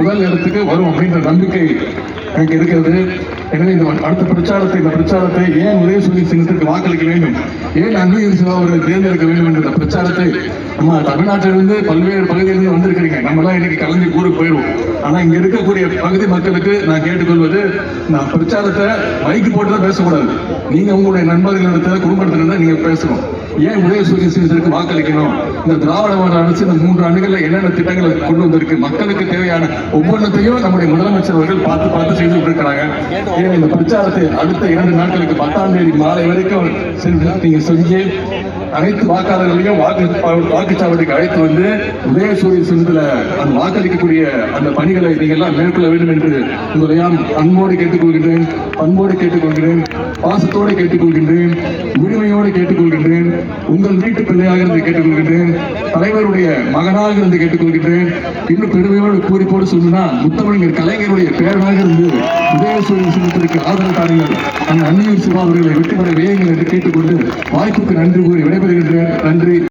முதல் இடத்துக்கு வரும் அப்படின்ற நம்பிக்கை எனக்கு இருக்கிறது. எனவே இந்த அடுத்த பிரச்சாரத்தை இந்த பிரச்சாரத்தை ஏன் உதயசூரிய சிங்கத்திற்கு வாக்களிக்க வேண்டும்? ஏன் அன்புயின் சிவா அவர்கள் தேர்ந்தெடுக்க வேண்டும் என்ற பிரச்சாரத்தை? நம்ம தமிழ்நாட்டிலிருந்து பல்வேறு பகுதியிலிருந்து வந்திருக்கிறீங்க. நம்ம எல்லாம் இன்னைக்கு கலந்து ஊருக்கு போயிடுவோம். ஆனா இங்க இருக்கக்கூடிய பகுதி மக்களுக்கு நான் கேட்டுக்கொள்வது நான் பிரச்சாரத்தை மைக்கு போட்டு தான் பேசக்கூடாது. நீங்க உங்களுடைய நண்பர்களிடத்துல குடும்பத்திலிருந்து நீங்க பேசணும். ஏன் உதயசூரிய சிங்கத்திற்கு வாக்களிக்கணும்? இந்த திராவிட மாடல் அரசு இந்த மூன்று ஆண்டுகளில் என்னென்ன திட்டங்களை கொண்டு வந்திருக்கு? மக்களுக்கு தேவையான ஒவ்வொன்றத்தையும் நம்முடைய முதலமைச்சர் அவர்கள் பார்த்து பார்த்து செய்து கொண்டிருக்கிறாங்க. ஏன் இந்த பிரச்சாரத்தை அடுத்த இரண்டு நாட்களுக்கு பத்தாம் தேதி மாலை வரைக்கும் சென்று நீங்க செஞ்சு அனைத்து வாக்காளர்களையும் வாக்கு வாக்குச்சாவடிக்கு அழைத்து வந்து உதயசூரிய சின்னத்துல அந்த வாக்களிக்கக்கூடிய அந்த பணிகளை நீங்கள் எல்லாம் மேற்கொள்ள வேண்டும் என்று உங்களையாம் அன்போடு கேட்டுக்கொள்கின்றேன் பண்போடு கேட்டுக்கொள்கிறேன். பாசத்தோடு கேட்டுக்கொள்கின்றேன் உரிமையோடு கேட்டுக்கொள்கின்றேன் உங்கள் வீட்டு பிள்ளையாக இருந்து கேட்டுக்கொள்கின்றேன் தலைவருடைய மகனாக இருந்து கேட்டுக்கொள்கின்றேன். இன்னும் பெருமையோடு கூறிப்போடு சொல்லுனா முத்தமிழர் கலைஞருடைய பேரனாக இருந்து உதயசூரிய சின்னத்திற்கு ஆதரவு தாருங்கள். அந்த அந்நியூர் சிவா அவர்களை வெற்றி பெற வேயுங்கள் என்று கேட்டுக்கொண்டு வாய்ப்புக்கு நன்றி கூறி விடைபெறுகின்றேன். நன்றி.